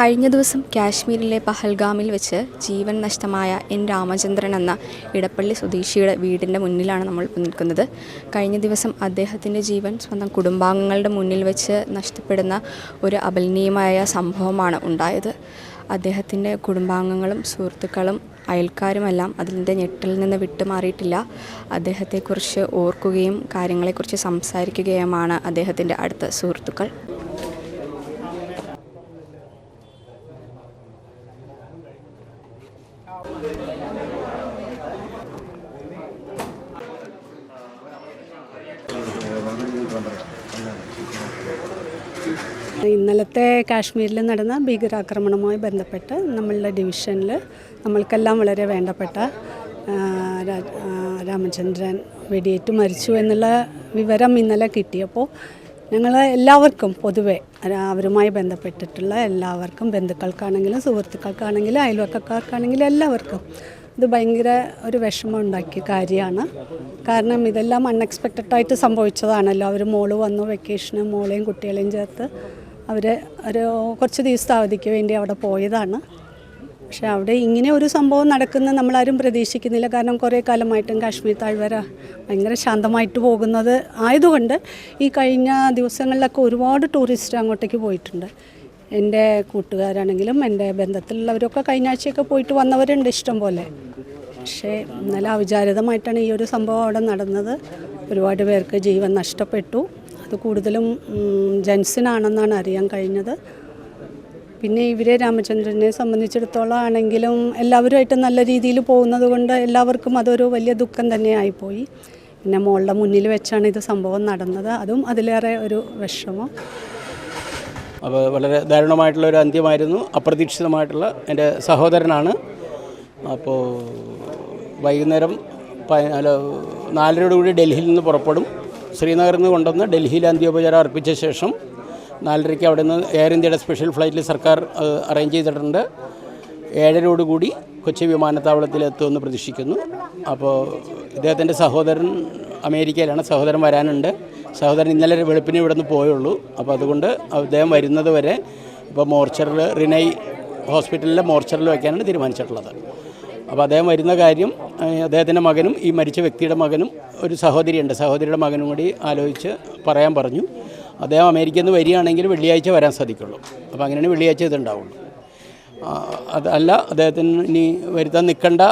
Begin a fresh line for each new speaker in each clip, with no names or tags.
കഴിഞ്ഞ ദിവസം കാശ്മീരിലെ പഹൽഗാമിൽ വെച്ച് ജീവൻ നഷ്ടമായ എൻ. രാമചന്ദ്രൻ എന്ന ഇടപ്പള്ളി സ്വദേശിയുടെ വീടിന്റെ മുന്നിലാണ് നമ്മൾ നിൽക്കുന്നത്. കഴിഞ്ഞ ദിവസം അദ്ദേഹത്തിന്റെ ജീവൻ സ്വന്തം കുടുംബാംഗങ്ങളുടെ മുന്നിൽ വെച്ച് നഷ്ടപ്പെടുന്ന ഒരു അപലനീയമായ സംഭവമാണ് ഉണ്ടായത്. അദ്ദേഹത്തിന്റെ കുടുംബാംഗങ്ങളും സുഹൃത്തുക്കളും അയൽക്കാരുമെല്ലാം അതിന്റെ ഞെട്ടിൽ നിന്ന് വിട്ടുമാറിയിട്ടില്ല. അദ്ദേഹത്തെക്കുറിച്ച് ഓർക്കുകയും കാര്യങ്ങളെക്കുറിച്ച് സംസാരിക്കുകയുമാണ് അദ്ദേഹത്തിന്റെ അടുത്ത സുഹൃത്തുക്കൾ.
ഇന്നലത്തെ കാശ്മീരിൽ നടന്ന ഭീകരാക്രമണവുമായി ബന്ധപ്പെട്ട് നമ്മളുടെ ഡിവിഷനിൽ നമ്മൾക്കെല്ലാം വളരെ വേണ്ടപ്പെട്ട രാമചന്ദ്രൻ വെടിയേറ്റ് മരിച്ചു എന്നുള്ള വിവരം ഇന്നലെ കിട്ടിയപ്പോൾ ഞങ്ങൾ എല്ലാവർക്കും പൊതുവെ അവരുമായി ബന്ധപ്പെട്ടിട്ടുള്ള എല്ലാവർക്കും ബന്ധുക്കൾക്കാണെങ്കിലും സുഹൃത്തുക്കൾക്കാണെങ്കിലും അയൽവക്കക്കാർക്കാണെങ്കിലും എല്ലാവർക്കും ഇത് ഭയങ്കര ഒരു വിഷമം ഉണ്ടാക്കിയ കാര്യമാണ്. കാരണം ഇതെല്ലാം അൺഎക്സ്പെക്റ്റഡ് ആയിട്ട് സംഭവിച്ചതാണല്ലോ. അവർ മോൾ വന്നു വെക്കേഷന് മോളെയും കുട്ടികളെയും ചേർത്ത് അവർ ഒരു കുറച്ച് ദിവസത്തെ അവധിക്ക് വേണ്ടി അവിടെ പോയതാണ്. പക്ഷേ അവിടെ ഇങ്ങനെ ഒരു സംഭവം നടക്കുന്ന നമ്മളാരും പ്രതീക്ഷിക്കുന്നില്ല. കാരണം കുറേ കാലമായിട്ടും കാശ്മീർ താഴ്വര ഭയങ്കര ശാന്തമായിട്ട് പോകുന്നത് ആയതുകൊണ്ട് ഈ കഴിഞ്ഞ ദിവസങ്ങളിലൊക്കെ ഒരുപാട് ടൂറിസ്റ്റ് അങ്ങോട്ടേക്ക് പോയിട്ടുണ്ട്. എന്റെ കൂട്ടുകാരാണെങ്കിലും എന്റെ ബന്ധത്തിലുള്ളവരൊക്കെ കഴിഞ്ഞ ആഴ്ചയൊക്കെ പോയിട്ട് വന്നവരുണ്ട് ഇഷ്ടം പോലെ. പക്ഷേ നല്ല അവിചാരിതമായിട്ടാണ് ഈ ഒരു സംഭവം അവിടെ നടന്നത്. ഒരുപാട് പേർക്ക് ജീവൻ നഷ്ടപ്പെട്ടു. അത് കൂടുതലും ജെൻസിനാണെന്നാണ് അറിയാൻ കഴിഞ്ഞത്. പിന്നെ ഇവരെ രാമചന്ദ്രനെ സംബന്ധിച്ചിടത്തോളം ആണെങ്കിലും എല്ലാവരുമായിട്ട് നല്ല രീതിയിൽ പോകുന്നത് കൊണ്ട് എല്ലാവർക്കും അതൊരു വലിയ ദുഃഖം തന്നെ തന്നെയായിപ്പോയി പിന്നെ മോളുടെ മുന്നിൽ വെച്ചാണ് ഇത് സംഭവം നടന്നത്. അതും അതിലേറെ ഒരു വിഷമം.
അപ്പോൾ വളരെ ദാരുണമായിട്ടുള്ള ഒരു അന്ത്യമായിരുന്നു. അപ്രതീക്ഷിതമായിട്ടുള്ള എന്റെ സഹോദരനാണ്. അപ്പോൾ വൈകുന്നേരം അല്ല നാലരയോട് കൂടി ഡൽഹിയിൽ നിന്ന് പുറപ്പെടും. ശ്രീനഗറിൽ നിന്ന് കൊണ്ടുവന്ന് ഡൽഹിയിൽ അന്ത്യോപചാരം അർപ്പിച്ച ശേഷം നാലരയ്ക്ക് അവിടെ നിന്ന് എയർ ഇന്ത്യയുടെ സ്പെഷ്യൽ ഫ്ലൈറ്റിൽ സർക്കാർ അറേഞ്ച് ചെയ്തിട്ടുണ്ട്. ഏഴരയോട് കൂടി കൊച്ചി വിമാനത്താവളത്തിൽ എത്തുമെന്ന് പ്രതീക്ഷിക്കുന്നു. അപ്പോൾ ഇദ്ദേഹത്തിന്റെ സഹോദരൻ അമേരിക്കയിലാണ്. സഹോദരൻ വരാനുണ്ട്. സഹോദരൻ ഇന്നലെ വെളുപ്പിന് ഇവിടെ നിന്ന് പോയുള്ളൂ. അപ്പോൾ അതുകൊണ്ട് അദ്ദേഹം വരുന്നത് വരെ ഇപ്പോൾ മോർച്ചറിൽ റിനൈ ഹോസ്പിറ്റലിലെ മോർച്ചറിൽ വയ്ക്കാനാണ് തീരുമാനിച്ചിട്ടുള്ളത്. അപ്പോൾ അദ്ദേഹം വരുന്ന കാര്യം അദ്ദേഹത്തിന്റെ മകനും ഈ മരിച്ച വ്യക്തിയുടെ മകനും ഒരു സഹോദരിയുണ്ട്. സഹോദരിയുടെ മകനും കൂടി ആലോചിച്ച് പറയാൻ പറഞ്ഞു. അദ്ദേഹം അമേരിക്കയിൽ നിന്ന് വരികയാണെങ്കിൽ വെള്ളിയാഴ്ച വരാൻ സാധിക്കുള്ളൂ. അപ്പോൾ അങ്ങനെയാണ് വെള്ളിയാഴ്ച ഇതുണ്ടാവുള്ളൂ. അതല്ല അദ്ദേഹത്തിന് ഇനി വരുത്താൻ നിൽക്കണ്ട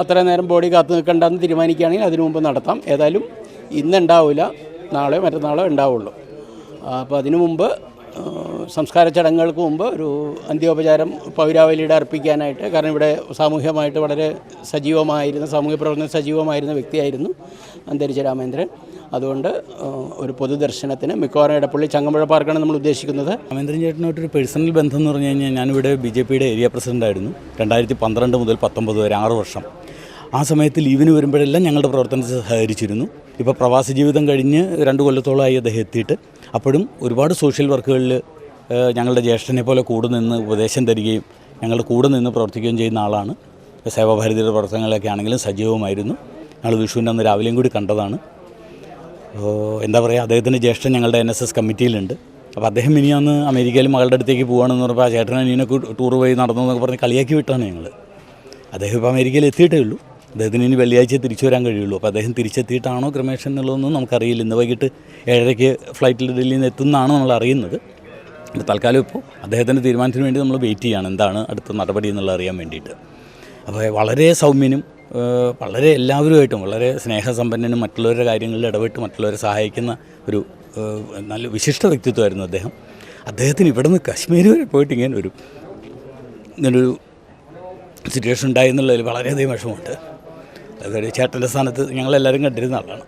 അത്ര നേരം ബോഡി കാത്തു നിൽക്കണ്ട എന്ന് തീരുമാനിക്കുകയാണെങ്കിൽ അതിനു മുമ്പ് നടത്താം. ഏതായാലും ഇന്ന് ഉണ്ടാവില്ല നാളെ മറ്റന്നാളോ ഉണ്ടാവുള്ളൂ. അപ്പോൾ അതിനു മുമ്പ് സംസ്കാര ചടങ്ങുകൾക്ക് മുമ്പ് ഒരു അന്ത്യോപചാരം പൗരാവലിയുടെ അർപ്പിക്കാനായിട്ട് കാരണം ഇവിടെ സാമൂഹ്യമായിട്ട് വളരെ സജീവമായിരുന്ന സാമൂഹ്യ പ്രവർത്തനം സജീവമായിരുന്ന വ്യക്തിയായിരുന്നു അന്തരിച്ച രാമേന്ദ്രൻ. അതുകൊണ്ട് ഒരു പൊതുദർശനത്തിന് മിക്കവാറും ഇടപ്പള്ളി ചങ്ങമ്പുഴ പാർക്കാണ് നമ്മൾ ഉദ്ദേശിക്കുന്നത്.
രാമേന്ദ്രൻ ചേട്ടനായിട്ടൊരു പേഴ്സണൽ ബന്ധം എന്ന് പറഞ്ഞു കഴിഞ്ഞാൽ ഞാനിവിടെ ബി ജെ പിയുടെ ഏരിയ പ്രസിഡന്റ് ആയിരുന്നു. രണ്ടായിരത്തി പന്ത്രണ്ട് മുതൽ പത്തൊമ്പത് വരെ ആറ് വർഷം. ആ സമയത്ത് ലീവിന് വരുമ്പോഴെല്ലാം ഞങ്ങളുടെ പ്രവർത്തനത്തിൽ സഹകരിച്ചിരുന്നു. ഇപ്പോൾ പ്രവാസി ജീവിതം കഴിഞ്ഞ് രണ്ട് കൊല്ലത്തോളമായി അദ്ദേഹം എത്തിയിട്ട് അപ്പോഴും ഒരുപാട് സോഷ്യൽ വർക്കുകളിൽ ഞങ്ങളുടെ ജ്യേഷ്ഠനെ പോലെ കൂടെ നിന്ന് ഉപദേശം തരികയും ഞങ്ങളുടെ കൂടെ നിന്ന് പ്രവർത്തിക്കുകയും ചെയ്യുന്ന ആളാണ്. സേവാഭാരതിയുടെ പ്രവർത്തനങ്ങളൊക്കെ ആണെങ്കിലും സജീവമായിരുന്നു. ഞങ്ങൾ വിഷുവിന്റെ അന്ന് രാവിലെയും കൂടി കണ്ടതാണ്. എന്താ പറയുക അദ്ദേഹത്തിന്റെ ജ്യേഷ്ഠൻ ഞങ്ങളുടെ എൻ എസ് എസ് കമ്മിറ്റിയിലുണ്ട്. അപ്പോൾ അദ്ദേഹം ഇനി അന്ന് അമേരിക്കയിൽ മകളുടെ അടുത്തേക്ക് പോകണമെന്ന് പറഞ്ഞപ്പോൾ ആ ചേട്ടനെ അനിയനൊക്കെ ടൂർ പോയി നടന്നു എന്നൊക്കെ പറഞ്ഞ് കളിയാക്കി വിട്ടാണ് ഞങ്ങൾ അദ്ദേഹം ഇപ്പോൾ അമേരിക്കയിൽ എത്തിയിട്ടേ ഉള്ളൂ. അദ്ദേഹത്തിന് ഇനി വെള്ളിയാഴ്ച തിരിച്ചു വരാൻ കഴിയുള്ളൂ. അപ്പോൾ അദ്ദേഹം തിരിച്ചെത്തിയിട്ടാണോ ക്രമേഷൻ എന്നുള്ളതൊന്നും നമുക്കറിയില്ല. ഇന്ന് വൈകിട്ട് ഏഴരയ്ക്ക് ഫ്ലൈറ്റിൽ ഡൽഹിയിൽ നിന്ന് എത്തുന്നതാണ് നമ്മൾ അറിയുന്നത്. തൽക്കാലം ഇപ്പോൾ അദ്ദേഹത്തിന്റെ തീരുമാനത്തിന് വേണ്ടി നമ്മൾ വെയിറ്റ് ചെയ്യാണ്. എന്താണ് അടുത്ത നടപടി എന്നുള്ളത് അറിയാൻ വേണ്ടിയിട്ട്. അപ്പോൾ വളരെ സൗമ്യനും വളരെ എല്ലാവരുമായിട്ടും വളരെ സ്നേഹസമ്പന്നനും മറ്റുള്ളവരുടെ കാര്യങ്ങളിൽ ഇടപെട്ട് മറ്റുള്ളവരെ സഹായിക്കുന്ന ഒരു നല്ല വിശിഷ്ട വ്യക്തിത്വമായിരുന്നു അദ്ദേഹം. അദ്ദേഹത്തിന് ഇവിടെ നിന്ന് കശ്മീർ വരെ പോയിട്ട് ഇങ്ങനെ ഒരു ഇങ്ങനൊരു സിറ്റുവേഷൻ ഉണ്ടായി എന്നുള്ളതിൽ വളരെയധികം വിഷമമുണ്ട്. അതൊരു ചേട്ടന്റെ സ്ഥാനത്ത് ഞങ്ങളെല്ലാവരും കണ്ടിരുന്ന ആളാണ്.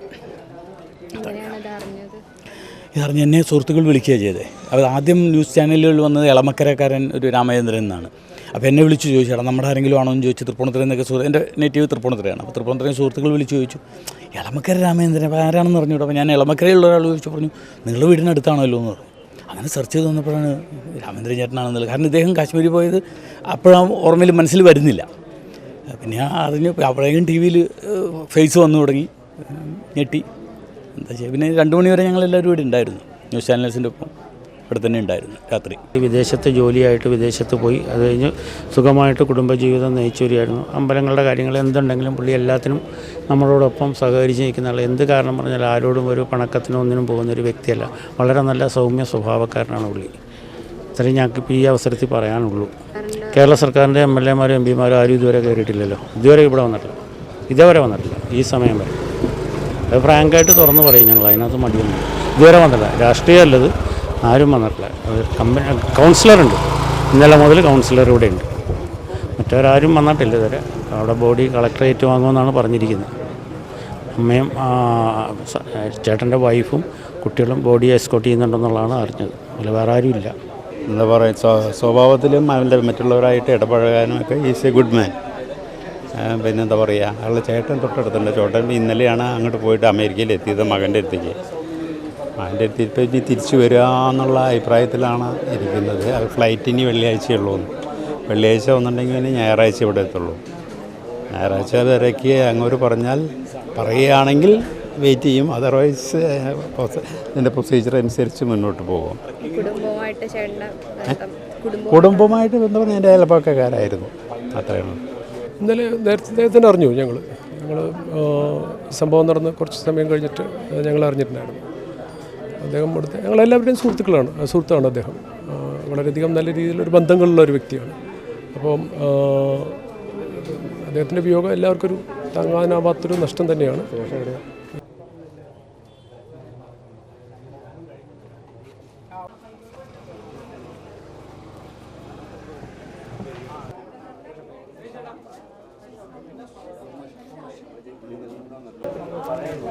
ഇതറിഞ്ഞ് എന്നെ സുഹൃത്തുക്കൾ വിളിക്കുകയാണ് ചെയ്തത് അവർ ആദ്യം ന്യൂസ് ചാനലുകളിൽ വന്നത് ഇളമക്കരക്കാരൻ ഒരു രാമചന്ദ്രൻ എന്നാണ്. അപ്പോൾ എന്നെ വിളിച്ച് ചോദിച്ചു എടാ നമ്മുടെ ആരെങ്കിലും ആണോ? എന്ന് ചോദിച്ചു തൃപ്പൂണിത്തുറ എന്നൊക്കെ സുഹൃത്ത് എന്റെ നേറ്റീവ് തൃപ്പൂണിത്തുറയാണ്. അപ്പോൾ തൃപ്പൂണിത്തുറയും സുഹൃത്തുക്കൾ വിളിച്ച് ചോദിച്ചു ഇളമക്കര രാമചന്ദ്രൻ അപ്പോൾ ആരാണെന്ന് പറഞ്ഞു അപ്പോൾ ഞാൻ ഇളമക്കരയുള്ള ഒരാൾ ചോദിച്ചു പറഞ്ഞു നിങ്ങളുടെ വീടിനടുത്താണല്ലോ എന്ന് പറഞ്ഞു. അങ്ങനെ സെർച്ച് ചെയ്ത് വന്നപ്പോഴാണ് രാമചന്ദ്രൻ ചേട്ടനാണെന്നുള്ളത്. കാരണം ഇദ്ദേഹം കാശ്മീരിൽ പോയത് അപ്പോഴാണ് ഓർമ്മയിൽ മനസ്സിൽ വരുന്നില്ല. പിന്നെ അറിഞ്ഞു അപ്പോഴേക്കും ടി വിയിൽ ഫേസ് വന്നു തുടങ്ങി ഞെട്ടി. എന്താ ചെയ്യുക പിന്നെ രണ്ട് മണി ഞങ്ങൾ ഞങ്ങളെല്ലാവരും ഇവിടെ ഉണ്ടായിരുന്നു. ന്യൂസ് ചാനൽസിന്റെ ഒപ്പം ഇവിടെ തന്നെ ഉണ്ടായിരുന്നു രാത്രി.
വിദേശത്ത് ജോലിയായിട്ട് വിദേശത്ത് പോയി അത് കഴിഞ്ഞ് സുഖമായിട്ട് കുടുംബജീവിതം നയിച്ചുവരികയായിരുന്നു അമ്പലങ്ങളുടെ കാര്യങ്ങൾ എന്തുണ്ടെങ്കിലും പുള്ളി എല്ലാത്തിനും നമ്മളോടൊപ്പം സഹകരിച്ച് നിൽക്കുന്ന ആൾ എന്ത് കാരണം പറഞ്ഞാൽ ആരോടും ഒരു പണക്കത്തിനോ ഒന്നിനും പോകുന്ന ഒരു വ്യക്തിയല്ല. വളരെ നല്ല സൗമ്യ സ്വഭാവക്കാരനാണ് പുള്ളി. ഇത്രയും ഞങ്ങൾക്ക് ഈ അവസരത്തിൽ പറയാനുള്ളൂ. കേരള സർക്കാരിന്റെ എം എൽ എമാരും എം പിമാരും ആരും ഇതുവരെ കയറിയിട്ടില്ലല്ലോ. ഇതുവരെ ഇവിടെ വന്നിട്ടില്ല. ഇതേവരെ വന്നിട്ടില്ല. ഈ സമയം വരെ. അത് ഫ്രാങ്കായിട്ട് തുറന്ന് പറയും ഞങ്ങൾ. അതിനകത്ത് മടിയൊന്നും ഇതുവരെ വന്നിട്ടില്ല. രാഷ്ട്രീയമല്ലത്. ആരും വന്നിട്ടില്ല. അത് കമ്പനി കൗൺസിലറുണ്ട് ഇന്നലെ മുതൽ കൗൺസിലർ ഇവിടെ ഉണ്ട്. മറ്റവരാരും വന്നിട്ടില്ല ഇതുവരെ. അവിടെ ബോഡി കളക്ടറേറ്റ് വാങ്ങുമെന്നാണ് പറഞ്ഞിരിക്കുന്നത്. അമ്മയും ചേട്ടന്റെ വൈഫും കുട്ടികളും ബോഡി എസ്കോട്ട് ചെയ്യുന്നുണ്ടെന്നുള്ളതാണ് അറിഞ്ഞത്. അതിൽ വേറെ ആരും ഇല്ല.
എന്താ പറയുക സ്വഭാവത്തിലും അവന്റെ മറ്റുള്ളവരായിട്ട് ഇടപഴകാനും ഒക്കെ ഈസ് എ ഗുഡ് മാൻ പിന്നെ എന്താ പറയുക അയാളുടെ ചേട്ടൻ തൊട്ടടുത്തുണ്ട് ചേട്ടൻ ഇന്നലെയാണ് അങ്ങോട്ട് പോയിട്ട് അമേരിക്കയിൽ എത്തിയത് മകന്റെ അടുത്തേക്ക്. മകന്റെ അടുത്ത് ഇപ്പോൾ ഇനി തിരിച്ചു വരിക എന്നുള്ള അഭിപ്രായത്തിലാണ് ഇരിക്കുന്നത്. അത് ഫ്ലൈറ്റ് ഇനി വെള്ളിയാഴ്ചയുള്ളൂ. ഉള്ളൂ വെള്ളിയാഴ്ച വന്നിട്ടുണ്ടെങ്കിൽ ഇനി ഞായറാഴ്ച ഇവിടെ എത്തുള്ളൂ. ഞായറാഴ്ച വരയ്ക്ക് അങ്ങോട്ട് പറഞ്ഞാൽ പറയുകയാണെങ്കിൽ വെയിറ്റ് ചെയ്യും. അതർവൈസ് ഇതിന്റെ പ്രൊസീജിയർ അനുസരിച്ച് മുന്നോട്ട് പോകും.
കുടുംബമായിട്ട്
കുടുംബമായിട്ട് ബന്ധപ്പെട്ട് എന്റെ അയൽപ്പക്കക്കാരായിരുന്നു അത്രയാണ്
ഇന്നലെ നേരത്തെ തന്നെ അറിഞ്ഞു ഞങ്ങൾ ഞങ്ങൾ സംഭവം നടന്ന് കുറച്ച് സമയം കഴിഞ്ഞിട്ട് ഞങ്ങൾ അറിഞ്ഞിട്ടുണ്ടായിരുന്നു. അദ്ദേഹം അടുത്ത് ഞങ്ങളെല്ലാവരുടെയും സുഹൃത്തുക്കളാണ് സുഹൃത്താണ് അദ്ദേഹം. വളരെയധികം നല്ല രീതിയിലൊരു ബന്ധങ്ങളുള്ള ഒരു വ്യക്തിയാണ്. അപ്പം അദ്ദേഹത്തിന്റെ വിയോഗം എല്ലാവർക്കും ഒരു താങ്ങാനാവാത്തൊരു നഷ്ടം തന്നെയാണ്.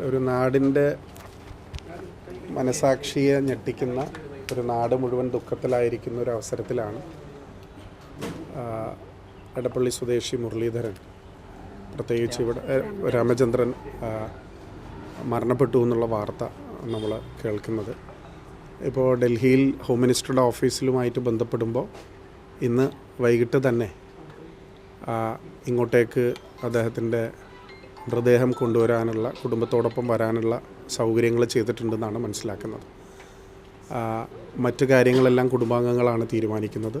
ഒരു നാടിന്റെ മനസാക്ഷിയെ ഞെട്ടിക്കുന്ന ഒരു നാട് മുഴുവൻ ദുഃഖത്തിലായിരിക്കുന്ന ഒരു അവസരത്തിലാണ് എടപ്പള്ളി സ്വദേശി മുരളീധരൻ. പ്രത്യേകിച്ച് ഇവിടെ രാമചന്ദ്രൻ മരണപ്പെട്ടു എന്നുള്ള വാർത്ത നമ്മൾ കേൾക്കുന്നത്. ഇപ്പോൾ ഡൽഹിയിൽ ഹോം മിനിസ്റ്ററുടെ ഓഫീസിലുമായിട്ട് ബന്ധപ്പെടുമ്പോൾ ഇന്ന് വൈകിട്ട് തന്നെ ഇങ്ങോട്ടേക്ക് അദ്ദേഹത്തിന്റെ മൃതദേഹം കൊണ്ടുവരാനുള്ള കുടുംബത്തോടൊപ്പം വരാനുള്ള സൗകര്യങ്ങൾ ചെയ്തിട്ടുണ്ടെന്നാണ് മനസ്സിലാക്കുന്നത്. മറ്റു കാര്യങ്ങളെല്ലാം കുടുംബാംഗങ്ങളാണ് തീരുമാനിക്കുന്നത്.